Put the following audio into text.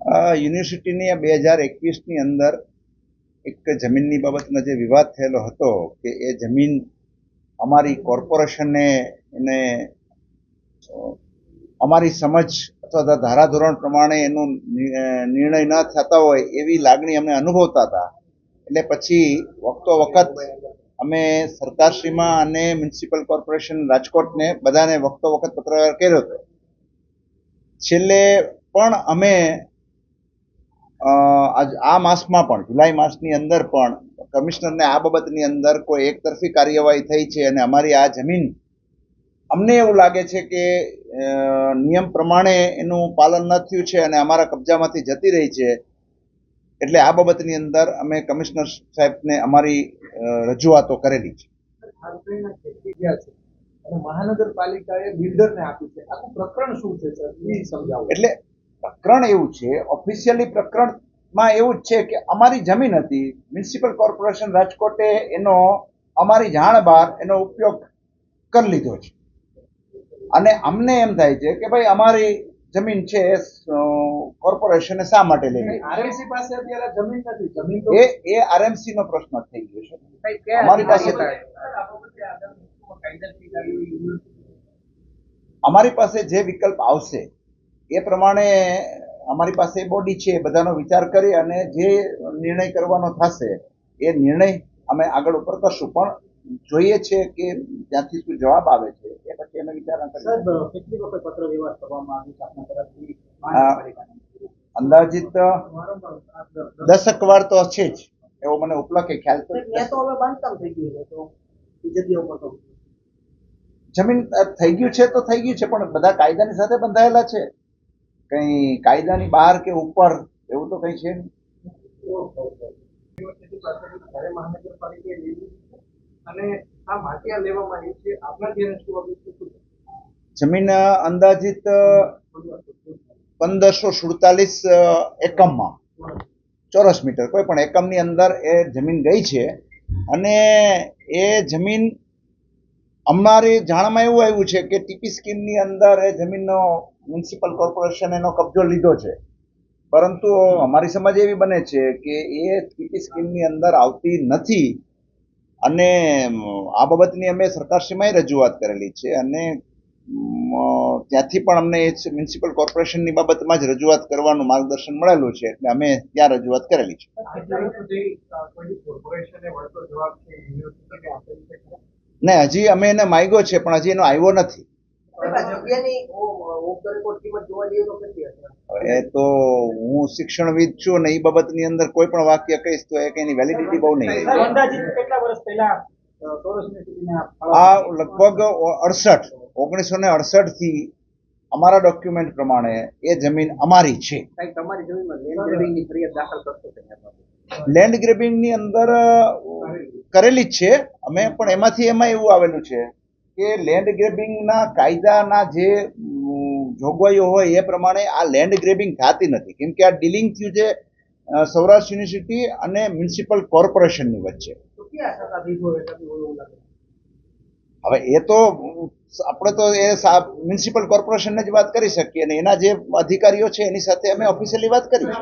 યુનિવર્સિટીની બે હજાર એકવીસની અંદર એક જમીનની બાબતનો જે વિવાદ થયેલો હતો કે એ જમીન અમારી કોર્પોરેશનને એને અમારી સમજ અથવા તો ધારાધોરણ પ્રમાણે એનો નિર્ણય ન થતા હોય એવી લાગણી અમે અનુભવતા હતા. એટલે પછી વખતો વખત અમે સરકારશ્રીમાં અને મ્યુનિસિપલ કોર્પોરેશન રાજકોટને બધાને વખતો વખત પત્રવ્યવહાર કર્યો હતો. છેલ્લે પણ અમે આજ આ માસમાં પણ જુલાઈ માસની અંદર પણ કમિશનરને આ બાબતની અંદર કોઈ એકતરફી કાર્યવાહી થઈ છે અને અમારી આ જમીન અમને એવું લાગે છે કે નિયમ પ્રમાણે એનું પાલન ન થયું છે અને અમારા કબજામાંથી જતી રહી છે. એટલે આ બાબતની અંદર અમે કમિશનર સાહેબને અમારી રજૂઆતો કરેલી છે. મહાનગરપાલિકાએ બિલ્ડરને આપ્યું છે. આખું પ્રકરણ શું છે સર? એ સમજાવો. એટલે પ્રકરણ એવું છે ઓફિશિયલી પ્રકરણમાં એવું જ છે કે અમારી જમીન હતી મ્યુનિસિપલ કોર્પોરેશન રાજકોટે એનો અમારી જાણ બહાર એનો ઉપયોગ કરી લીધો છે. અને અમને એમ થાય છે કે ભાઈ અમારી જમીન છે કોર્પોરેશને શા માટે લઈ લીધી? આરએમસી પાસે અત્યારે જમીન નથી જમીન એ એ આરએમસી નો પ્રશ્ન થઈ ગયો છે. અમારી પાસે અમારી પાસે જે વિકલ્પ આવશે એ પ્રમાણે અમારી પાસે બોડી છે એ બધાનો વિચાર કરી અને જે નિર્ણય કરવાનો થશે એ નિર્ણય અમે આગળ ઉપર કરશું. પણ જોઈએ છે કે ત્યાંથી શું જવાબ આવે છે એ પછી અમે વિચારણા કરીશું કેટલી વખત પત્ર વ્યવહાર કરવામાં આવ્યું અંદાજિત દસક વાર તો છે જ એવો મને ઉપલકે ખ્યાલ તો હવે બાંધકામ થઈ ગયું તો જગ્યા ઉપર તો. જમીન થઈ ગયું છે તો થઈ ગયું છે પણ બધા કાયદાની સાથે બંધાયેલા છે. કઈ કાયદાની બહાર કે ઉપર એવું તો કઈ છે નહીં. જમીન અંદાજિત પંદરસો સુડતાલીસ એકમમાં. ચોરસ મીટર. કોઈ પણ એકમની અંદર એ જમીન ગઈ છે. અને એ જમીન અમારી જાણમાં એવું આવ્યું છે કે ટીપી સ્કીમની અંદર એ જમીનનો મ્યુનિસિપલ કોર્પોરેશન એનો કબજો લીધો છે. પરંતુ અમારી સમજ એવી બને છે કે એ ટીપી સ્કીમની અંદર આવતી નથી અને આ બાબતની અમે સરકારશ્રીમાં રજૂઆત કરેલી છે અને ત્યાંથી પણ અમને એ મ્યુનિસિપલ કોર્પોરેશનની બાબતમાં જ રજૂઆત કરવાનું માર્ગદર્શન મળેલું છે એટલે અમે ત્યાં રજૂઆત કરેલી છે? ને હજી અમે એને માગ્યો છે પણ હજી એનો આવ્યો નથી. એ તો હું શિક્ષણવિદ છું ને એ બાબતની અંદર કોઈ પણ વાક્ય કહીશ તો એ એની વેલિડિટી બહુ નહીં આ લગભગ અડસઠ ઓગણીસો ને અડસઠથી અમારા ડોક્યુમેન્ટ પ્રમાણે એ જમીન અમારી છે? લેન્ડ ગ્રેબિંગની અંદર કરેલી જ છે. અમે પણ એમાંથી એમાં એવું આવેલું છે કે લેન્ડ ગ્રેબિંગના કાયદાના જે જોગવાઈઓ હોય એ પ્રમાણે આ લેન્ડ ગ્રેબિંગ થતી નથી. કેમ કે આ ડીલિંગ થયું છે સૌરાષ્ટ્ર યુનિવર્સિટી અને મ્યુનિસિપલ કોર્પોરેશનની વચ્ચે તો ક્યાં સત્તાધીશો એકાદી હોય એવું લાગે હવે એ તો, આપણે તો એ મ્યુનિસિપલ કોર્પોરેશનને જ વાત કરી શકીએ અને એના જે અધિકારીઓ છે એની સાથે અમે ઓફિશિયલી વાત કરી. છે